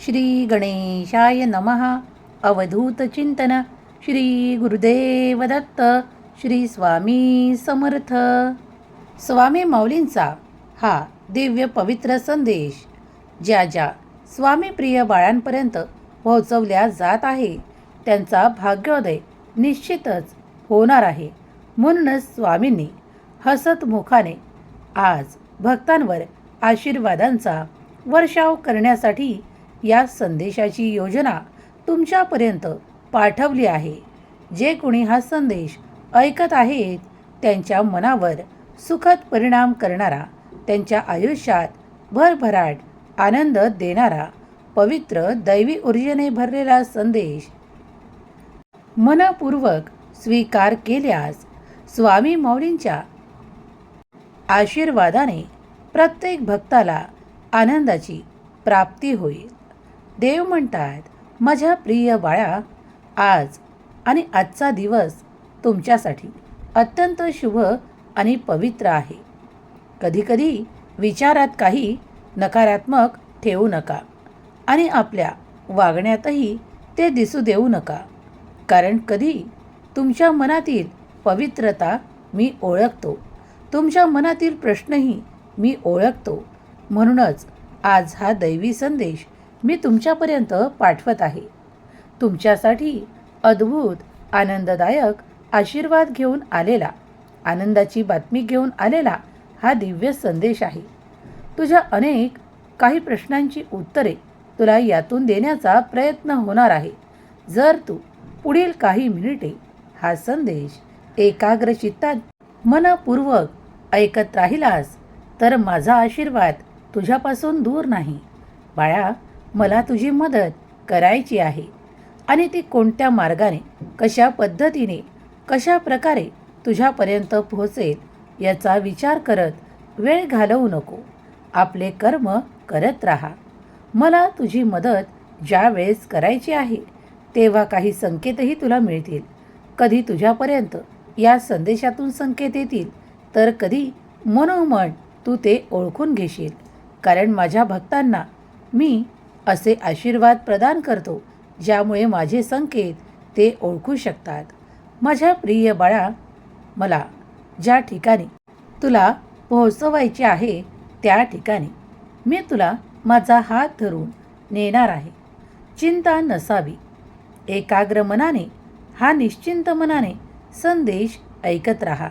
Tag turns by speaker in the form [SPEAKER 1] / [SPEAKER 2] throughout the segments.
[SPEAKER 1] श्री गणेशाय नमः. अवधूत चिंतन. श्री गुरुदेव दत्त. श्री स्वामी समर्थ. स्वामी माऊलींचा हा दिव्य पवित्र संदेश ज्या ज्या स्वामीप्रिय बाळांपर्यंत पोहोचवल्या जात आहे त्यांचा भाग्योदय निश्चितच होणार आहे. म्हणूनच स्वामींनी हसतमुखाने आज भक्तांवर आशीर्वादांचा वर्षाव करण्यासाठी या संदेशाची योजना तुमच्यापर्यंत पाठवली आहे. जे कोणी हा संदेश ऐकत आहेत त्यांच्या मनावर सुखद परिणाम करणारा त्यांच्या आयुष्यात भरभराट आनंद देणारा पवित्र दैवी ऊर्जेने भरलेला संदेश मनपूर्वक स्वीकार केल्यास स्वामी मौलींच्या आशीर्वादाने प्रत्येक भक्ताला आनंदाची प्राप्ती होईल. देव म्हणतात माझ्या प्रिय बाळा आज आणि आजचा दिवस तुमच्यासाठी अत्यंत शुभ आणि पवित्र आहे. कधीकधी विचारात काही नकारात्मक ठेवू नका आणि आपल्या वागण्यातही ते दिसू देऊ नका. कारण कधी तुमच्या मनातील पवित्रता मी ओळखतो. तुमच्या मनातील प्रश्नही मी ओळखतो. म्हणूनच आज हा दैवी संदेश मी तुमच्यापर्यंत पाठवत आहे. तुमच्यासाठी अद्भुत आनंददायक आशीर्वाद घेऊन आलेला आनंदाची बातमी घेऊन आलेला हा दिव्य संदेश आहे. तुझ्या अनेक काही प्रश्नांची उत्तरे तुला यातून देण्याचा प्रयत्न होणार आहे. जर तू पुढील काही मिनिटे हा संदेश एकाग्र चित्तात मनपूर्वक ऐकत राहिलास तर माझा आशीर्वाद तुझ्यापासून दूर नाही. बाळा मला तुझी मदत करायची आहे. आणि ती कोणत्या मार्गाने कशा पद्धतीने कशा प्रकारे तुझ्यापर्यंत पोहोचेल याचा विचार करत वेळ घालवू नको. आपले कर्म करत राहा. मला तुझी मदत ज्या वेळेस करायची आहे तेव्हा काही संकेतही तुला मिळतील. कधी तुझ्यापर्यंत या संदेशातून संकेत येतील तर कधी मनोमन तू ते ओळखून घेशील. कारण माझ्या भक्तांना मी असे आशीर्वाद प्रदान करतो ज्यामुळे माझे संकेत ते ओळखू शकतात. माझ्या प्रिय बाळा मला ज्या ठिकाणी तुला पोहोचवायचे आहे त्या ठिकाणी मी तुला माझा हात धरून नेणार आहे. चिंता नसावी. एकाग्र मनाने हा निश्चिंत मनाने संदेश ऐकत राहा.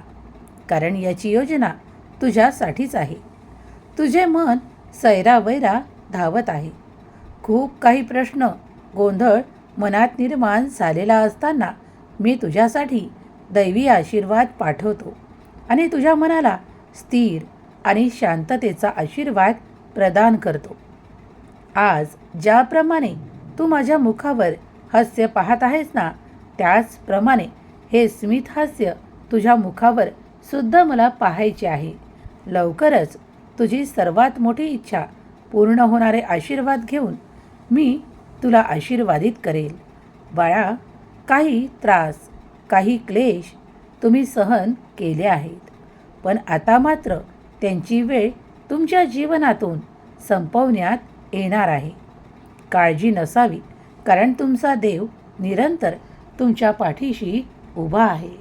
[SPEAKER 1] कारण याची योजना तुझ्यासाठीच आहे. तुझे मन सैरावैरा धावत आहे. खूप काही प्रश्न गोंधळ मनात निर्माण झालेला असताना मी तुझ्यासाठी दैवी आशीर्वाद पाठवतो आणि तुझ्या मनाला स्थिर आणि शांततेचा आशीर्वाद प्रदान करतो. आज ज्याप्रमाणे तू माझ्या मुखावर हास्य पाहत आहेस ना त्याचप्रमाणे हे स्मित हास्य तुझ्या मुखावर सुद्धा मला पाहायचे आहे. लवकरच तुझी सर्वात मोठी इच्छा पूर्ण होणारे आशीर्वाद घेऊन मी तुला आशीर्वादित करेल. बाळा काही त्रास काही क्लेश तुम्ही सहन केले आहेत. पण आता मात्र त्यांची वेळ तुमच्या जीवनातून संपवण्यात येणार आहे. काळजी नसावी कारण तुमचा देव निरंतर तुमच्या पाठीशी उभा आहे.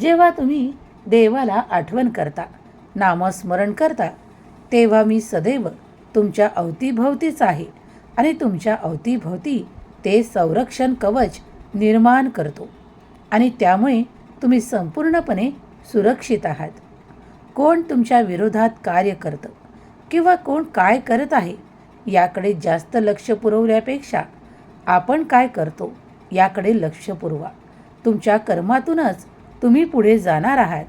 [SPEAKER 1] जेव्हा तुम्ही देवाला आठवण करता नामस्मरण करता तेव्हा मी सदैव तुमच्या अवतीभवतीच आहे. आणि तुमच्या अवतीभोवती ते संरक्षण कवच निर्माण करतो. आणि त्यामुळे तुम्ही संपूर्णपणे सुरक्षित आहात. कोण तुमच्या विरोधात कार्य करतं किंवा कोण काय करत आहे याकडे जास्त लक्ष पुरवल्यापेक्षा आपण काय करतो याकडे लक्ष पुरवा. तुमच्या कर्मातूनच तुम्ही पुढे जाणार आहात.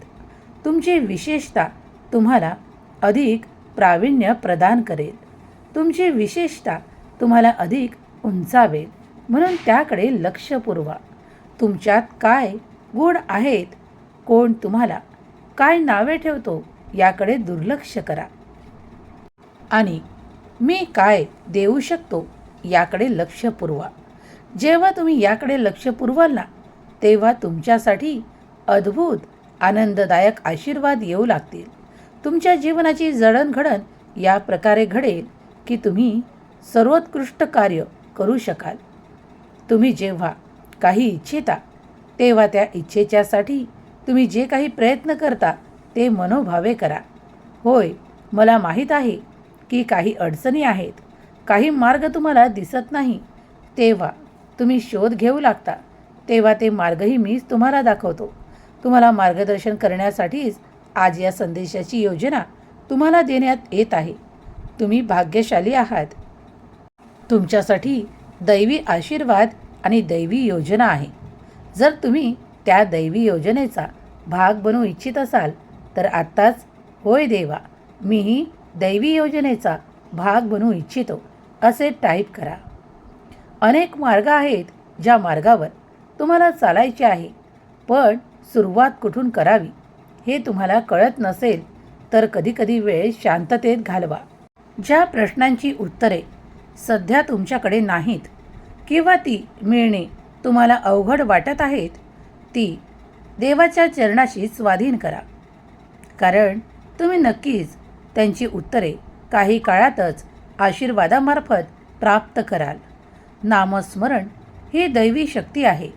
[SPEAKER 1] तुमची विशेषता तुम्हाला अधिक प्रावीण्य प्रदान करेल. तुमची विशेषता तुम्हाला अधिक उंचावे. म्हणून त्याकडे लक्ष पुरवा. तुमच्यात काय गुण आहेत? कोण तुम्हाला काय नावे ठेवतो? याकडे दुर्लक्ष करा. आणि मी काय देऊ शकतो? याकडे लक्ष पुरवा. जेव्हा तुम्ही याकडे लक्ष पुरवाल ना तेव्हा तुमच्यासाठी अद्भुत आनंददायक आशीर्वाद येऊ लागतील. तुमच्या जीवनाची जडणघडण या प्रकारे घडेल की तुम्ही सर्वोत्कृष्ट कार्य करू शकाल. तुम्ही जेव्हा काही इच्छिता तेव्हा त्या इच्छेच्यासाठी तुम्ही जे काही प्रयत्न करता ते मनोभावे करा. होय मला माहीत आहे की काही अडचणी आहेत काही मार्ग तुम्हाला दिसत नाही. तेव्हा तुम्ही शोध घेऊ लागता. तेव्हा ते मार्गही मीच तुम्हाला दाखवतो. तुम्हाला मार्गदर्शन करण्यासाठीच आज या संदेशाची योजना तुम्हाला देण्यात येत आहे. तुम्ही भाग्यशाली आहात. तुमच्यासाठी दैवी आशीर्वाद आणि दैवी योजना आहे. जर तुम्ही त्या दैवी योजनेचा भाग बनू इच्छित असाल तर आत्ताच होय देवा मीही दैवी योजनेचा भाग बनू इच्छितो असे टाईप करा. अनेक मार्ग आहेत ज्या मार्गावर तुम्हाला चालायचे आहे पण सुरुवात कुठून करावी हे तुम्हाला कळत नसेल तर कधीकधी वेळ शांततेत घालवा. ज्या प्रश्नांची उत्तरे सध्या तुमच्याकडे नाहीत. किंवा ती मिळणे तुम्हाला अवघड वाटत आहेत ती देवाच्या चरणाशी स्वाधीन करा. कारण तुम्ही नक्कीच त्यांची उत्तरे काही काळातच आशीर्वादामार्फत प्राप्त कराल. नामस्मरण ही दैवी शक्ती आहे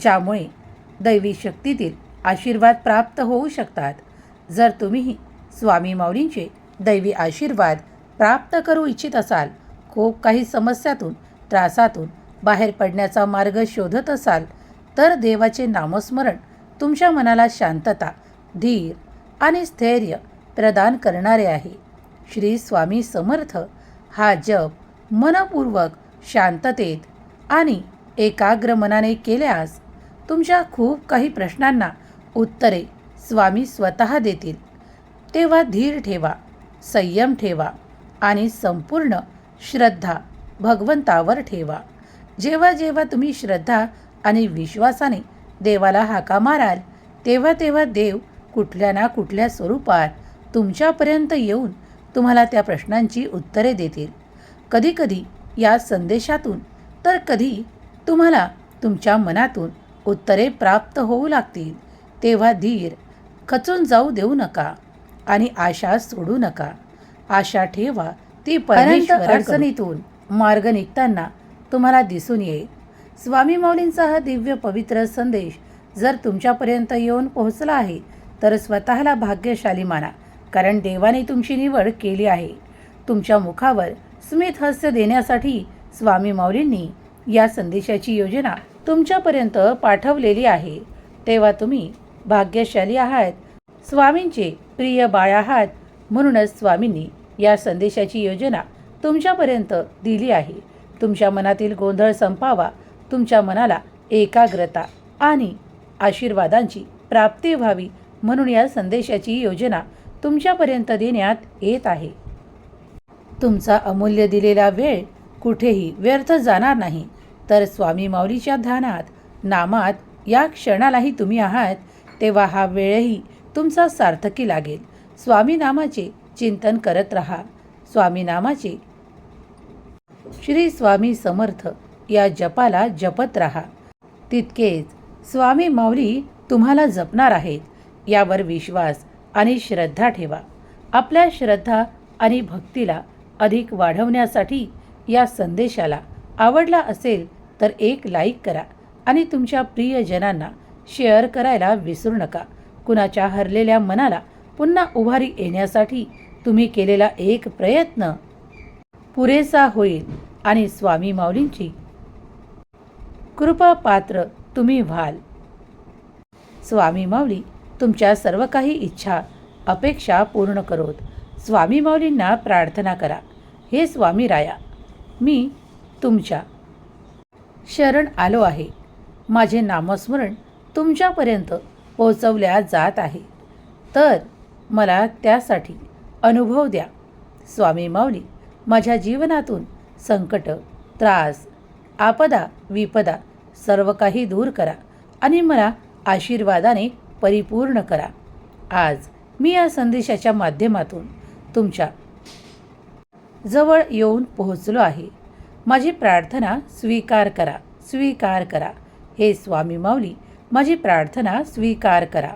[SPEAKER 1] ज्यामुळे दैवी शक्तीतील आशीर्वाद प्राप्त होऊ शकतात. जर तुम्हीही स्वामी माऊलींचे दैवी आशीर्वाद प्राप्त करू इच्छित असाल खूप काही समस्यातून त्रासातून बाहेर पडण्याचा मार्ग शोधत असाल तर देवाचे नामस्मरण तुमच्या मनाला शांतता धीर आणि स्थैर्य प्रदान करणारे आहे. श्री स्वामी समर्थ हा जप मनपूर्वक शांततेत आणि एकाग्र मनाने केल्यास तुमच्या खूप काही प्रश्नांना उत्तरे स्वामी स्वतः देतील. तेव्हा धीर ठेवा संयम ठेवा आणि संपूर्ण श्रद्धा भगवंतावर ठेवा. जेव्हा जेव्हा तुम्ही श्रद्धा आणि विश्वासाने देवाला हाका माराल तेव्हा तेव्हा देव कुठल्या ना कुठल्या स्वरूपात तुमच्यापर्यंत येऊन तुम्हाला त्या प्रश्नांची उत्तरे देतील. कधीकधी या संदेशातून तर कधी तुम्हाला तुमच्या मनातून उत्तरे प्राप्त होऊ लागतील. तेव्हा धीर खचून जाऊ देऊ नका आणि आशा सोडू नका. आशा ठेवा ती पर्यंत अडचणीतून मार्ग निघताना तुम्हाला दिसून येईल. स्वामी माऊलींचा हा दिव्य पवित्र संदेश जर तुमच्यापर्यंत येऊन पोहोचला आहे तर स्वतःला भाग्यशाली माना कारण देवाने तुमची निवड केली आहे. तुमच्या मुखावर स्मित हास्य देण्यासाठी स्वामी माऊलींनी या संदेशाची योजना तुमच्यापर्यंत पाठवलेली आहे. तेव्हा तुम्ही भाग्यशाली आहात स्वामींचे प्रिय बाळ आहात म्हणूनच स्वामींनी या संदेशाची योजना तुमच्यापर्यंत दिली आहे. तुमच्या मनातील गोंधळ संपावा. तुमच्या मनाला एकाग्रता आणि आशीर्वादांची प्राप्ती व्हावी म्हणून या संदेशाची योजना तुमच्यापर्यंत देण्यात येत आहे. तुमचा अमूल्य दिलेला वेळ कुठेही व्यर्थ जाणार नाही. तर स्वामी माऊलीच्या ध्यानात नामात या क्षणालाही तुम्ही आहात तेव्हा हा वेळही तुमचा सार्थकी लागेल. स्वामी नामाचे चिंतन करत राहा. स्वामीनामाचे श्री स्वामी समर्थ या जपाला जपत राहा. तितकेच स्वामी माऊली तुम्हाला जपणार आहेत यावर विश्वास आणि श्रद्धा ठेवा. आपल्या श्रद्धा आणि भक्तीला अधिक वाढवण्यासाठी या संदेशाला आवडला असेल तर एक लाईक करा आणि तुमच्या प्रियजनांना शेअर करायला विसरू नका. कुणाच्या हरलेल्या मनाला पुन्हा उभारी येण्यासाठी तुम्ही केलेला एक प्रयत्न पुरेसा होईल आणि स्वामी माऊलींची. कृपा पात्र तुम्ही व्हाल. स्वामी माऊली तुमच्या सर्व काही इच्छा अपेक्षा पूर्ण करोत. स्वामी माऊलींना प्रार्थना करा. हे स्वामी राया मी तुमच्या शरण आलो आहे. माझे नामस्मरण तुमच्यापर्यंत पोहोचवल्या जात आहे. तर मला त्यासाठी अनुभव द्या. स्वामी माऊली माझ्या जीवनातून संकट त्रास आपदा विपदा सर्व काही दूर करा आणि मला आशीर्वादाने परिपूर्ण करा. आज मी या संदेशाच्या माध्यमातून तुमच्या जवळ येऊन पोहोचलो आहे. माझी प्रार्थना स्वीकार करा स्वीकार करा. हे स्वामी माऊली माझी प्रार्थना स्वीकार करा.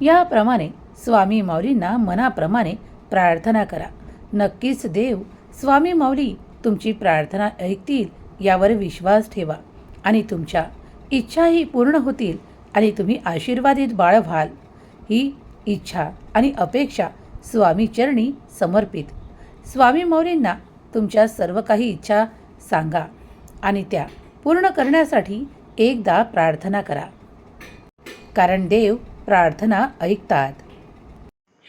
[SPEAKER 1] याप्रमाणे स्वामी माऊलींना मनाप्रमाणे प्रार्थना करा. नक्कीच देव स्वामी माऊली तुमची प्रार्थना ऐकतील यावर विश्वास ठेवा. आणि तुमच्या इच्छाही पूर्ण होतील आणि तुम्ही आशीर्वादित बाळ व्हाल. ही इच्छा आणि अपेक्षा स्वामी चरणी समर्पित. स्वामी मौलींना तुमच्या सर्व काही इच्छा सांगा आणि त्या पूर्ण करण्यासाठी एकदा प्रार्थना करा. कारण देव प्रार्थना ऐकतात.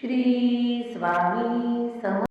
[SPEAKER 1] श्री स्वामी सम